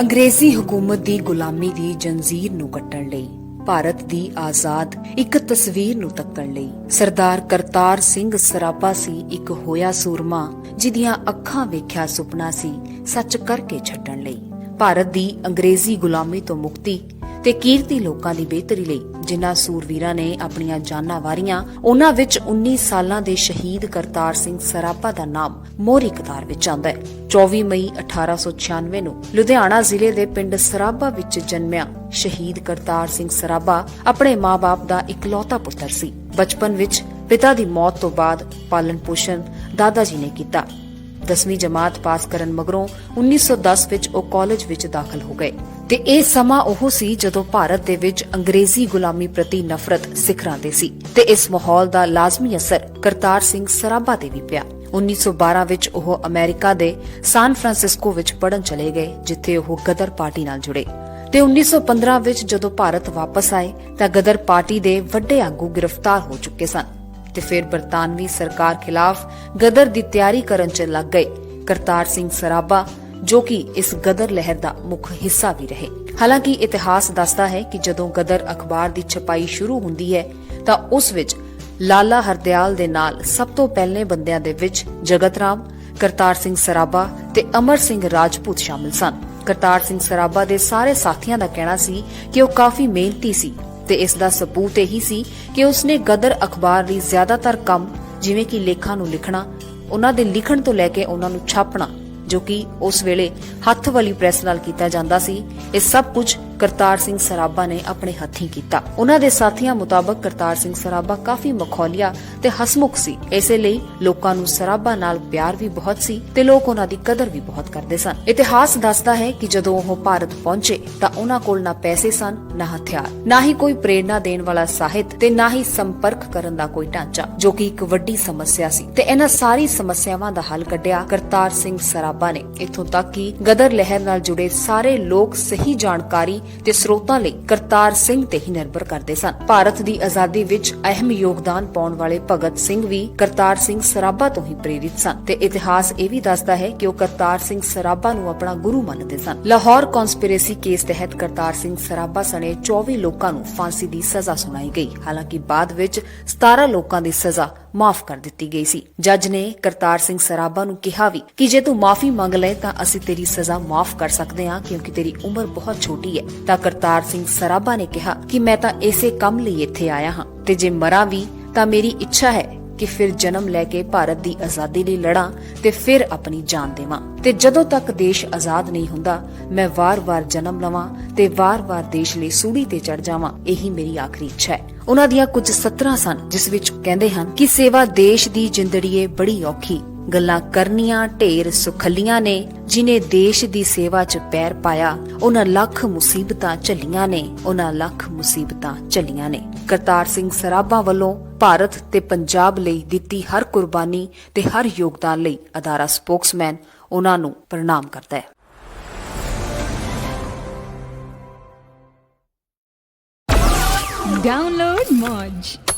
ਅੰਗਰੇਜ਼ੀ ਹਕੂਮਤ ਦੀ ਗੁਲਾਮੀ ਦੀ ਜੰਜੀਰ ਨੂੰ ਕੱਟਣ ਲਈ, ਭਾਰਤ ਦੀ ਆਜ਼ਾਦ ਇੱਕ ਤਸਵੀਰ ਨੂੰ ਤੱਕਣ ਲਈ, ਸਰਦਾਰ ਕਰਤਾਰ ਸਿੰਘ ਸਰਾਪਾ ਸੀ ਇੱਕ ਹੋਇਆ ਸੂਰਮਾ, ਜਿਹਦੀਆਂ ਅੱਖਾਂ ਵੇਖਿਆ ਸੁਪਨਾ ਸੀ, ਸੱਚ ਕਰਕੇ ਛੱਡਣ ਲਈ। ਭਾਰਤ ਦੀ ਅੰਗਰੇਜ਼ੀ ਗੁਲਾਮੀ ਤੋਂ ਮੁਕਤੀ ਤੇ ਕੀਰਤੀ ਲੋਕਾਂ ਦੀ ਬਿਹਤਰੀ ਲਈ ਜਿਨ੍ਹਾਂ ਸੂਰਵੀਰਾਂ ਨੇ ਆਪਣੀਆਂ ਜਾਨਾਂ ਵਾਰੀਆਂ, ਉਹਨਾਂ ਵਿੱਚ 19 ਸਾਲਾਂ ਦੇ ਸ਼ਹੀਦ ਕਰਤਾਰ ਸਿੰਘ ਸਰਾਭਾ ਦਾ ਨਾਮ ਮੋਹਰੀ ਕਤਾਰ ਵਿੱਚ ਆਉਂਦਾ ਹੈ। 24 ਮਈ 1896 ਨੂੰ ਲੁਧਿਆਣਾ ਜ਼ਿਲ੍ਹੇ ਦੇ ਪਿੰਡ ਸਰਾਭਾ ਵਿੱਚ ਜਨਮਿਆ ਸ਼ਹੀਦ ਕਰਤਾਰ ਸਿੰਘ ਸਰਾਭਾ ਆਪਣੇ ਮਾਪੇ ਦਾ ਇਕਲੌਤਾ ਪੁੱਤਰ ਸੀ। ਬਚਪਨ ਵਿੱਚ ਪਿਤਾ ਦੀ ਮੌਤ ਤੋਂ ਬਾਅਦ ਪਾਲਣ ਪੋਸ਼ਣ ਦਾਦਾ ਜੀ ਨੇ ਕੀਤਾ। 10ਵੀਂ ਜਮਾਤ ਪਾਸ ਕਰਨ ਮਗਰੋਂ 1910 ਵਿੱਚ ਉਹ ਕਾਲਜ ਵਿੱਚ ਦਾਖਲ ਹੋ ਗਏ। ਤੇ ਇਹ ਸਮਾਂ ਉਹ ਸੀ ਜਦੋਂ ਭਾਰਤ ਦੇ ਵਿੱਚ ਅੰਗਰੇਜ਼ੀ ਗੁਲਾਮੀ ਪ੍ਰਤੀ ਨਫ਼ਰਤ ਸਿਖਰਾਂ ਤੇ ਸੀ ਤੇ ਇਸ ਮਾਹੌਲ ਦਾ ਲਾਜ਼ਮੀ ਅਸਰ ਕਰਤਾਰ ਸਿੰਘ ਸਰਾਭਾ ਤੇ ਵੀ ਪਿਆ। 1912 ਵਿੱਚ ਉਹ ਅਮਰੀਕਾ ਦੇ ਸਾਨ ਫਰਾਂਸਿਸਕੋ ਵਿੱਚ ਪੜਨ ਚਲੇ ਗਏ, ਜਿੱਥੇ ਉਹ ਗਦਰ ਪਾਰਟੀ ਨਾਲ ਜੁੜੇ। ਤੇ 1915 ਵਿੱਚ ਜਦੋਂ ਭਾਰਤ ਵਾਪਸ ਆਏ, ਤਾਂ ਗਦਰ ਪਾਰਟੀ ਦੇ ਵੱਡੇ ਆਗੂ ਗ੍ਰਿਫਤਾਰ ਹੋ ਚੁੱਕੇ ਸਨ ਤੇ ਫਿਰ ਬਰਤਾਨਵੀ ਸਰਕਾਰ ਖਿਲਾਫ ਗਦਰ ਦੀ ਤਿਆਰੀ ਕਰਨ ਚ ਲੱਗ ਗਏ। ਕਰਤਾਰ ਸਿੰਘ ਸਰਾਭਾ ਜੋ ਕਿ ਇਸ ਗਦਰ ਲਹਿਰ ਦਾ ਮੁੱਖ ਹਿੱਸਾ ਵੀ ਰਹੇ। ਹਾਲਾਂਕਿ ਇਤਿਹਾਸ ਦੱਸਦਾ ਹੈ ਕਿ ਜਦੋਂ ਗਦਰ ਅਖਬਾਰ ਦੀ ਛਪਾਈ ਸ਼ੁਰੂ ਹੁੰਦੀ ਹੈ, ਤਾਂ ਉਸ ਵਿੱਚ ਲਾਲਾ ਹਰਦਿਆਲ ਦੇ ਨਾਲ ਸਭ ਤੋਂ ਪਹਿਲੇ ਬੰਦਿਆਂ ਦੇ ਵਿੱਚ ਜਗਤ ਰਾਮ, ਕਰਤਾਰ ਸਿੰਘ ਸਰਾਭਾ ਤੇ ਅਮਰ ਸਿੰਘ ਰਾਜਪੂਤ ਸ਼ਾਮਿਲ ਸਨ। ਕਰਤਾਰ ਸਿੰਘ ਸਰਾਭਾ ਦੇ ਸਾਰੇ ਸਾਥੀਆਂ ਦਾ ਕਹਿਣਾ ਸੀ ਕਿ ਉਹ ਕਾਫੀ ਮਿਹਨਤੀ ਸੀ ਤੇ ਇਸ ਦਾ ਸਬੂਤ ਇਹੀ ਸੀ ਕਿ ਉਸਨੇ ਗਦਰ ਅਖਬਾਰ ਲਈ ਜ਼ਿਆਦਾਤਰ ਕੰਮ ਜਿਵੇਂ ਕਿ ਲੇਖਾਂ ਨੂੰ ਲਿਖਣਾ, ਉਹਨਾਂ ਦੇ ਲਿਖਣ ਤੋਂ ਲੈ ਕੇ ਉਹਨਾਂ ਨੂੰ ਛਾਪਣਾ ਜੋ ਕਿ ਉਸ ਵੇਲੇ ਹੱਥ ਵਾਲੀ ਪ੍ਰੈਸ ਨਾਲ ਕੀਤਾ ਜਾਂਦਾ ਸੀ। ਇਹ ਸਭ ਕੁਝ ਕਰਤਾਰ ਸਿੰਘ ਸਰਾਭਾ ਨੇ ਆਪਣੇ ਹੱਥੀਂ ਕੀਤਾ। ਉਹਨਾਂ ਦੇ ਸਾਥੀਆਂ ਮੁਤਾਬਕ ਕਰਤਾਰ ਸਿੰਘ ਸਰਾਭਾ ਕਾਫੀ ਮਖੌਲੀਆ ਤੇ ਹਸਮੁਖ ਸੀ। ਇਸੇ ਲਈ ਲੋਕਾਂ ਨੂੰ ਸਰਾਭਾ ਨਾਲ ਪਿਆਰ ਵੀ ਬਹੁਤ ਸੀ ਤੇ ਲੋਕ ਉਹਨਾਂ ਦੀ ਕਦਰ ਵੀ ਬਹੁਤ ਕਰਦੇ ਸਨ। ਇਤਿਹਾਸ ਦੱਸਦਾ ਹੈ ਕਿ ਜਦੋਂ ਉਹ ਭਾਰਤ ਪਹੁੰਚੇ ਤਾਂ ਉਹਨਾਂ ਕੋਲ ਨਾ ਪੈਸੇ ਸਨ, ਨਾ ਹਥਿਆਰ, ਨਾ ਹੀ ਕੋਈ ਪ੍ਰੇਰਣਾ ਦੇਣ ਵਾਲਾ ਸਾਹਿਤ ਤੇ ਨਾ ਹੀ ਸੰਪਰਕ ਕਰਨ ਦਾ ਕੋਈ ਢਾਂਚਾ, ਜੋ ਕਿ ਇੱਕ ਵੱਡੀ ਸਮੱਸਿਆ ਸੀ। ਤੇ ਇਹਨਾਂ ਸਾਰੀ ਸਮੱਸਿਆਵਾਂ ਦਾ ਹੱਲ ਕੱਢਿਆ ਕਰਤਾਰ ਸਿੰਘ ਸਰਾਭਾ ਨੇ। ਇਥੋਂ ਤੱਕ ਕਿ ਗਦਰ ਲਹਿਰ ਨਾਲ ਜੁੜੇ ਸਾਰੇ ਲੋਕ ਸਹੀ ਜਾਣਕਾਰੀ ਤੇ ਸਰੋਤਾਂ ਲਈ ਕਰਤਾਰ ਸਿੰਘ ਤੇ ਹੀ ਨਿਰਭਰ ਕਰਦੇ ਸਨ। ਭਾਰਤ ਦੀ ਆਜ਼ਾਦੀ ਵਿੱਚ ਅਹਿਮ ਯੋਗਦਾਨ ਪਾਉਣ ਵਾਲੇ ਭਗਤ ਸਿੰਘ ਵੀ ਕਰਤਾਰ ਸਿੰਘ ਸਰਾਭਾ ਤੋਂ ਹੀ ਪ੍ਰੇਰਿਤ ਸਨ ਤੇ ਇਤਿਹਾਸ ਇਹ ਵੀ ਦੱਸਦਾ ਹੈ ਕਿ ਉਹ ਕਰਤਾਰ ਸਿੰਘ ਸਰਾਭਾ ਨੂੰ ਆਪਣਾ ਗੁਰੂ ਮੰਨਦੇ ਸਨ। ਲਾਹੌਰ ਕਨਸਪੀਰੇਸੀ ਕੇਸ ਤਹਿਤ ਕਰਤਾਰ ਸਿੰਘ ਸਰਾਭਾ ਸਣੇ 24 ਲੋਕਾਂ ਨੂੰ ਫਾਂਸੀ ਦੀ ਸਜ਼ਾ ਸੁਣਾਈ ਗਈ। ਹਾਲਾਂਕਿ ਬਾਅਦ ਵਿੱਚ 17 ਲੋਕਾਂ ਦੀ ਸਜ਼ਾ ਮਾਫ ਕਰ ਦਿੱਤੀ ਗਈ ਸੀ। ਜੱਜ ਨੇ ਕਰਤਾਰ ਸਿੰਘ ਸਰਾਭਾ ਨੂੰ ਕਿਹਾ ਵੀ ਕਿ ਜੇ ਤੂੰ ਮਾਫੀ ਮੰਗ ਲੈ ਤਾਂ ਅਸੀਂ ਤੇਰੀ ਸਜ਼ਾ ਮਾਫ ਕਰ ਸਕਦੇ ਹਾਂ ਕਿਉਂਕਿ ਤੇਰੀ ਉਮਰ ਬਹੁਤ ਛੋਟੀ ਹੈ। ਤਾਂ ਕਰਤਾਰ ਸਿੰਘ ਸਰਾਭਾ ਨੇ ਕਿਹਾ ਕਿ ਮੈਂ ਤਾਂ ਇਸੇ ਕੰਮ ਲਈ ਇੱਥੇ ਆਇਆ ਹਾਂ ਤੇ ਜੇ ਮਰਾਂ ਵੀ ਤਾਂ ਮੇਰੀ ਇੱਛਾ ਹੈ ਕਿ ਫਿਰ ਜਨਮ ਲੈ ਕੇ ਭਾਰਤ ਦੀ ਆਜ਼ਾਦੀ ਲਈ ਲੜਾਂ ਤੇ ਫਿਰ ਆਪਣੀ ਜਾਨ ਦੇਵਾਂ। ਤੇ ਜਦੋਂ ਤੱਕ ਦੇਸ਼ ਆਜ਼ਾਦ ਨਹੀਂ ਹੁੰਦਾ, ਮੈਂ ਵਾਰ-ਵਾਰ ਜਨਮ ਲਵਾਂ ਤੇ ਵਾਰ-ਵਾਰ ਦੇਸ਼ ਲਈ ਸੂੜੀ ਤੇ ਚੜ ਜਾਵਾਂ, ਇਹੀ ਮੇਰੀ ਆਖਰੀ ਇੱਛਾ ਹੈ। ਉਹਨਾਂ ਦੀਆਂ ਕੁਝ ਸਤਰਾਂ ਸਨ, ਜਿਸ ਵਿੱਚ ਕਹਿੰਦੇ ਹਨ ਕਿ ਸੇਵਾ ਦੇਸ਼ ਦੀ ਜਿੰਦੜੀਏ ਬੜੀ ਔਖੀ ਗੱਲਾਂ ਕਰਨੀਆਂ, ਢੇਰ ਸੁਖੱਲੀਆਂ ਨੇ, ਜਿਨੇ ਦੇਸ਼ ਦੀ ਸੇਵਾ 'ਚ ਪੈਰ ਪਾਇਆ, ਉਹਨਾਂ ਲੱਖ ਮੁਸੀਬਤਾਂ ਝੱਲੀਆਂ ਨੇ, ਉਹਨਾਂ ਲੱਖ ਮੁਸੀਬਤਾਂ ਝੱਲੀਆਂ ਨੇ ਕਰਤਾਰ ਸਿੰਘ ਸਰਾਭਾ ਵੱਲੋਂ ਭਾਰਤ ਤੇ ਪੰਜਾਬ ਲਈ ਦਿੱਤੀ ਹਰ ਕੁਰਬਾਨੀ ਤੇ ਹਰ ਯੋਗਦਾਨ ਲਈ ਅਦਾਰਾ ਸਪੋਕਸਮੈਨ ਉਹਨਾਂ ਨੂੰ ਪ੍ਰਣਾਮ ਕਰਦਾ ਹੈ Download Moj.